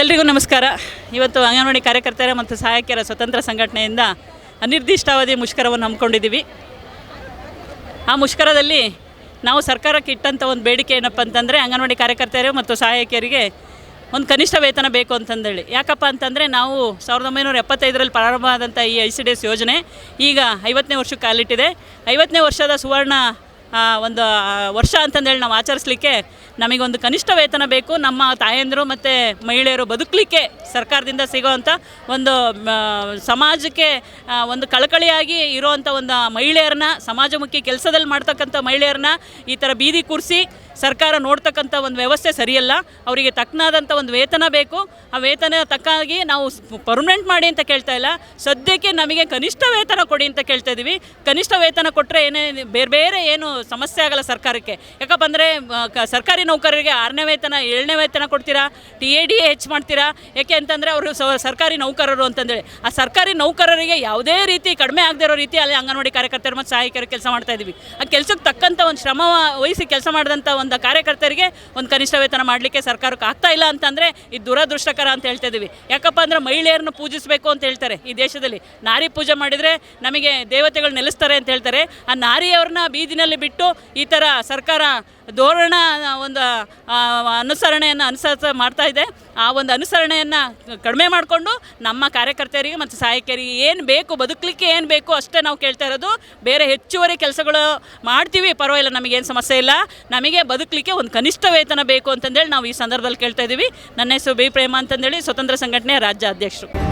ಎಲ್ರಿಗೂ ನಮಸ್ಕಾರ. ಇವತ್ತು ಅಂಗನವಾಡಿ ಕಾರ್ಯಕರ್ತರ ಮತ್ತು ಸಹಾಯಕಿಯರ ಸ್ವತಂತ್ರ ಸಂಘಟನೆಯಿಂದ ಅನಿರ್ದಿಷ್ಟಾವಧಿ ಮುಷ್ಕರವನ್ನು ಹಮ್ಮಿಕೊಂಡಿದ್ದೀವಿ. ಆ ಮುಷ್ಕರದಲ್ಲಿ ನಾವು ಸರ್ಕಾರಕ್ಕೆ ಇಟ್ಟಂಥ ಒಂದು ಬೇಡಿಕೆ ಏನಪ್ಪ ಅಂತಂದರೆ ಅಂಗನವಾಡಿ ಕಾರ್ಯಕರ್ತೆಯರು ಮತ್ತು ಸಹಾಯಕಿಯರಿಗೆ ಒಂದು ಕನಿಷ್ಠ ವೇತನ ಬೇಕು ಅಂತಂದೇಳಿ. ಯಾಕಪ್ಪ ಅಂತಂದರೆ ನಾವು ಸಾವಿರದ ಒಂಬೈನೂರ ಎಪ್ಪತ್ತೈದರಲ್ಲಿ ಪ್ರಾರಂಭ ಆದಂಥ ಈ ಐ ಸಿ ಡಿ ಎಸ್ ಯೋಜನೆ ಈಗ ಐವತ್ತನೇ ವರ್ಷಕ್ಕೆ ಕಾಲಿಟ್ಟಿದೆ. ಐವತ್ತನೇ ವರ್ಷದ ಸುವರ್ಣ ಒಂದು ವರ್ಷ ಅಂತಂದೇಳಿ ನಾವು ಆಚರಿಸ್ಲಿಕ್ಕೆ ನಮಗೊಂದು ಕನಿಷ್ಠ ವೇತನ ಬೇಕು. ನಮ್ಮ ತಾಯಂದಿರು ಮತ್ತು ಮಹಿಳೆಯರು ಬದುಕಲಿಕ್ಕೆ ಸರ್ಕಾರದಿಂದ ಸಿಗೋವಂಥ ಒಂದು ಸಮಾಜಕ್ಕೆ ಒಂದು ಕಳಕಳಿಯಾಗಿ ಇರೋವಂಥ ಒಂದು ಮಹಿಳೆಯರನ್ನ, ಸಮಾಜಮುಖಿ ಕೆಲಸದಲ್ಲಿ ಮಾಡ್ತಕ್ಕಂಥ ಮಹಿಳೆಯರನ್ನ ಈ ಥರ ಬೀದಿ ಕೂರಿಸಿ ಸರ್ಕಾರ ನೋಡ್ತಕ್ಕಂಥ ಒಂದು ವ್ಯವಸ್ಥೆ ಸರಿಯಲ್ಲ, ಅವರಿಗೆ ತಕ್ಕನಾದಂಥ ಒಂದು ವೇತನ ಬೇಕು. ಆ ವೇತನ ತಕ್ಕಾಗಿ ನಾವು ಪರ್ಮನೆಂಟ್ ಮಾಡಿ ಅಂತ ಕೇಳ್ತಾ ಇಲ್ಲ. ಸದ್ಯಕ್ಕೆ ನಮಗೆ ಕನಿಷ್ಠ ವೇತನ ಕೊಡಿ ಅಂತ ಕೇಳ್ತಾ ಇದ್ದೀವಿ ಕನಿಷ್ಠ ವೇತನ ಕೊಟ್ಟರೆ ಏನೇ, ಬೇರೆ ಬೇರೆ ಏನು ಸಮಸ್ಯೆ ಆಗಲ್ಲ ಸರ್ಕಾರಕ್ಕೆ. ಯಾಕಪ್ಪ ಅಂದರೆ ಸರ್ಕಾರಿ ನೌಕರರಿಗೆ ಆರನೇ ವೇತನ, ಏಳನೇ ವೇತನ ಕೊಡ್ತೀರಾ? ಟಿ ಎ ಡಿ ಹೆಚ್ಚು ಮಾಡ್ತೀರಾ? ಯಾಕೆ ಅಂತಂದರೆ, ಅವರು ಸರ್ಕಾರಿ ನೌಕರರು ಅಂತಂದೇಳಿ. ಆ ಸರ್ಕಾರಿ ನೌಕರರಿಗೆ ಯಾವುದೇ ರೀತಿ ಕಡಿಮೆ ಆಗದೇ ಇರೋ ರೀತಿ ಅಲ್ಲಿ ಅಂಗನವಾಡಿ ಕಾರ್ಯಕರ್ತರು ಮತ್ತು ಸಹಾಯಕರು ಕೆಲಸ ಮಾಡ್ತಾ ಇದ್ದೀವಿ ಆ ಕೆಲಸಕ್ಕೆ ತಕ್ಕಂಥ ಒಂದು ಶ್ರಮ ವಹಿಸಿ ಕೆಲಸ ಮಾಡಿದಂಥ ಒಂದು ಕಾರ್ಯಕರ್ತರಿಗೆ ಒಂದು ಕನಿಷ್ಠ ವೇತನ ಮಾಡಲಿಕ್ಕೆ ಸರ್ಕಾರಕ್ಕೆ ಆಗ್ತಾ ಇಲ್ಲ ಅಂತಂದರೆ ಇದು ದುರದೃಷ್ಟಕರ ಅಂತ ಹೇಳ್ತಾ ಇದ್ದೀವಿ ಯಾಕಪ್ಪ ಅಂದರೆ ಮಹಿಳೆಯರನ್ನು ಪೂಜಿಸಬೇಕು ಅಂತ ಹೇಳ್ತಾರೆ ಈ ದೇಶದಲ್ಲಿ. ನಾರಿ ಪೂಜೆ ಮಾಡಿದರೆ ನಮಗೆ ದೇವತೆಗಳು ನೆಲೆಸ್ತಾರೆ ಅಂತ ಹೇಳ್ತಾರೆ. ಆ ನಾರಿಯವ್ರನ್ನ ಬೀದಿನಲ್ಲಿ ಬಿಟ್ಟು ಈ ಥರ ಸರ್ಕಾರ ಧೋರಣ ಒಂದು ಅನುಸರಣೆಯನ್ನು ಅನುಸರಿಸ ಮಾಡ್ತಾ ಇದೆ. ಆ ಒಂದು ಅನುಸರಣೆಯನ್ನು ಕಡಿಮೆ ಮಾಡಿಕೊಂಡು ನಮ್ಮ ಕಾರ್ಯಕರ್ತರಿಗೆ ಮತ್ತು ಸಹಾಯಕರಿಗೆ ಏನು ಬೇಕು, ಬದುಕಲಿಕ್ಕೆ ಏನು ಬೇಕು ಅಷ್ಟೇ ನಾವು ಕೇಳ್ತಾ ಇರೋದು. ಬೇರೆ ಹೆಚ್ಚುವರಿ ಕೆಲಸಗಳು ಮಾಡ್ತೀವಿ, ಪರವಾಗಿಲ್ಲ, ನಮಗೇನು ಸಮಸ್ಯೆ ಇಲ್ಲ. ನಮಗೆ ಬದುಕಲಿಕ್ಕೆ ಒಂದು ಕನಿಷ್ಠ ವೇತನ ಬೇಕು ಅಂತಂದೇಳಿ ನಾವು ಈ ಸಂದರ್ಭದಲ್ಲಿ ಕೇಳ್ತಾ ಇದ್ದೀವಿ. ನನ್ನ ಹೆಸರು ಬಿ ಪ್ರೇಮ ಅಂತಂದೇಳಿ, ಸ್ವತಂತ್ರ ಸಂಘಟನೆಯ ರಾಜ್ಯ ಅಧ್ಯಕ್ಷರು